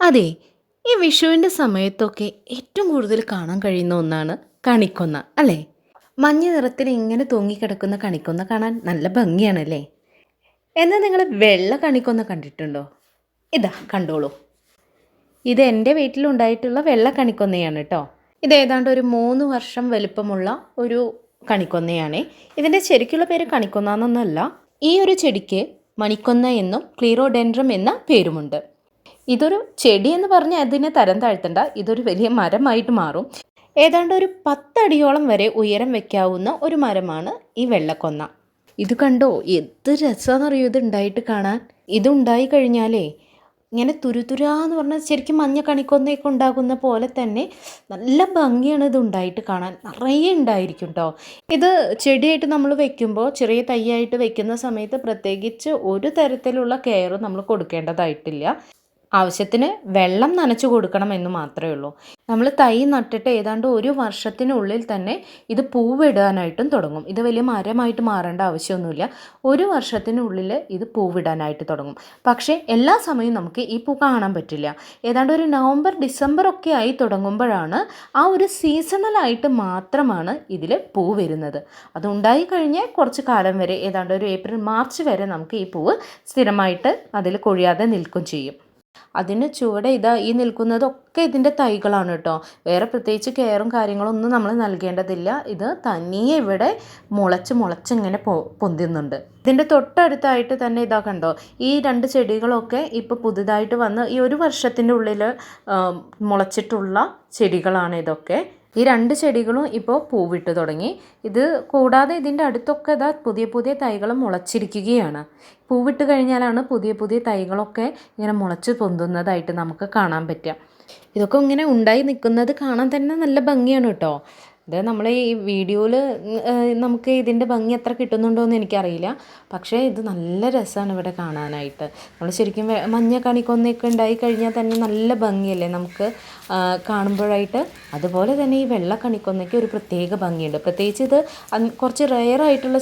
അതെ ഈ വിഷുവിന്റെ സമയത്തൊക്കെ ഏറ്റവും കൂടുതൽ കാണാൻ കഴിയുന്ന ഒന്നാണ് കണിക്കൊന്ന അല്ലേ? മഞ്ഞ നിറത്തിൽ ഇങ്ങനെ തൂങ്ങിക്കിടക്കുന്ന കണിക്കൊന്ന കാണാൻ നല്ല ഭംഗിയാണല്ലേ? എന്നാൽ നിങ്ങൾ വെള്ള കണിക്കൊന്ന കണ്ടിട്ടുണ്ടോ? ഇതാ കണ്ടോളൂ. ഇത് എന്റെ വീട്ടിലുണ്ടായിട്ടുള്ള വെള്ള കണിക്കൊന്നയാണ് കേട്ടോ ഇത് ഏതാണ്ട് ഒരു മൂന്ന് വർഷം വലുപ്പമുള്ള ഒരു കണിക്കൊന്നയാണ്. ഇതിന്റെ ശരിക്കുള്ള പേര് കണിക്കൊന്ന എന്നൊന്നല്ല ഈ ഒരു ചെടിക്ക് മണിക്കൊന്ന എന്നും ക്ലീറോഡെൻഡ്രം എന്ന പേരുമുണ്ട്. ഇതൊരു ചെടി എന്ന് പറഞ്ഞാൽ അതിനെ തരം താഴ്ത്തണ്ട. ഇതൊരു വലിയ മരമായിട്ട് മാറും. ഏതാണ്ട് ഒരു പത്തടിയോളം വരെ ഉയരം വെക്കാവുന്ന ഒരു മരമാണ് ഈ വെള്ളക്കൊന്ന. ഇത് കണ്ടോ? എന്ത് രസമെന്നറിയോ ഇത് ഉണ്ടായിട്ട് കാണാൻ? ഇതുണ്ടായി കഴിഞ്ഞാലേ ഇങ്ങനെ തുരുതുരാന്ന് പറഞ്ഞാൽ ശരിക്കും മഞ്ഞ കണിക്കൊന്നയൊക്കെ ഉണ്ടാകുന്ന പോലെ തന്നെ നല്ല ഭംഗിയാണ് ഇത് ഉണ്ടായിട്ട് കാണാൻ. നിറയെ ഉണ്ടായിരിക്കും കേട്ടോ ഇത് ചെടിയായിട്ട് നമ്മൾ വെക്കുമ്പോൾ ചെറിയ തൈയായിട്ട് വെക്കുന്ന സമയത്ത് പ്രത്യേകിച്ച് ഒരു തരത്തിലുള്ള കെയറും നമ്മൾ കൊടുക്കേണ്ടതായിട്ടില്ല. ആവശ്യത്തിന് വെള്ളം നനച്ചു കൊടുക്കണം എന്ന് മാത്രമേ ഉള്ളൂ. നമ്മൾ തൈ നട്ടിട്ട് ഏതാണ്ട് ഒരു വർഷത്തിനുള്ളിൽ തന്നെ ഇത് പൂവിടാനായിട്ടും തുടങ്ങും. ഇത് വലിയ മരമായിട്ട് മാറേണ്ട ആവശ്യമൊന്നുമില്ല. ഒരു വർഷത്തിനുള്ളിൽ ഇത് പൂവിടാനായിട്ട് തുടങ്ങും. പക്ഷേ എല്ലാ സമയവും നമുക്ക് ഈ പൂ കാണാൻ പറ്റില്ല. ഏതാണ്ട് ഒരു നവംബർ ഡിസംബർ ഒക്കെ ആയി തുടങ്ങുമ്പോഴാണ് ആ ഒരു സീസണലായിട്ട് മാത്രമാണ് ഇതിൽ പൂ വരുന്നത്. അതുണ്ടായി കഴിഞ്ഞ് കുറച്ച് കാലം വരെ ഏതാണ്ട് ഒരു ഏപ്രിൽ മാർച്ച് വരെ നമുക്ക് ഈ പൂവ് സ്ഥിരമായിട്ട് അതിൽ കൊഴിയാതെ നിൽക്കും ചെയ്യും. അതിന് ചുവടെ ഇതാ ഈ നിൽക്കുന്നതൊക്കെ ഇതിന്റെ തൈകളാണ് കേട്ടോ. വേറെ പ്രത്യേകിച്ച് കെയറും കാര്യങ്ങളൊന്നും നമ്മൾ നൽകേണ്ടതില്ല. ഇത് തനിയെ ഇവിടെ മുളച്ച് മുളച്ചിങ്ങനെ പൊ പൊന്തുന്നുണ്ട്. ഇതിന്റെ തൊട്ടടുത്തായിട്ട് തന്നെ ഇതാ കണ്ടോ ഈ രണ്ട് ചെടികളൊക്കെ ഇപ്പോൾ പുതുതായിട്ട് വന്ന് ഈ ഒരു വർഷത്തിന്റെ ഉള്ളിൽ മുളച്ചിട്ടുള്ള ചെടികളാണ് ഇതൊക്കെ. ഈ രണ്ട് ചെടികളും ഇപ്പോൾ പൂവിട്ട് തുടങ്ങി. ഇത് കൂടാതെ ഇതിന്റെ അടുത്തൊക്കെ ഇതാ പുതിയ പുതിയ തൈകൾ മുളച്ചിരിക്കുകയാണ്. പൂവിട്ട് കഴിഞ്ഞാലാണ് പുതിയ പുതിയ തൈകളൊക്കെ ഇങ്ങനെ മുളച്ച് പൊന്തുന്നതായിട്ട് നമുക്ക് കാണാൻ പറ്റുക. ഇതൊക്കെ ഇങ്ങനെ ഉണ്ടായി നിൽക്കുന്നത് കാണാൻ തന്നെ നല്ല ഭംഗിയാണ് കേട്ടോ. ഇത് നമ്മൾ ഈ വീഡിയോയിൽ നമുക്ക് ഇതിന്റെ ഭംഗി എത്ര കിട്ടുന്നുണ്ടോ എന്ന് എനിക്കറിയില്ല. പക്ഷേ ഇത് നല്ല രസമാണ് ഇവിടെ കാണാനായിട്ട്. നമ്മൾ ശരിക്കും മഞ്ഞ കണിക്കൊന്നൊക്കെ ഉണ്ടായി കഴിഞ്ഞാൽ തന്നെ നല്ല ഭംഗിയല്ലേ നമുക്ക് കാണുമ്പോഴായിട്ട്? അതുപോലെ തന്നെ ഈ വെള്ള കണിക്കൊന്നയ്ക്ക് ഒരു പ്രത്യേക ഭംഗിയുണ്ട്. പ്രത്യേകിച്ച് ഇത് കുറച്ച് റെയർ ആയിട്ടുള്ള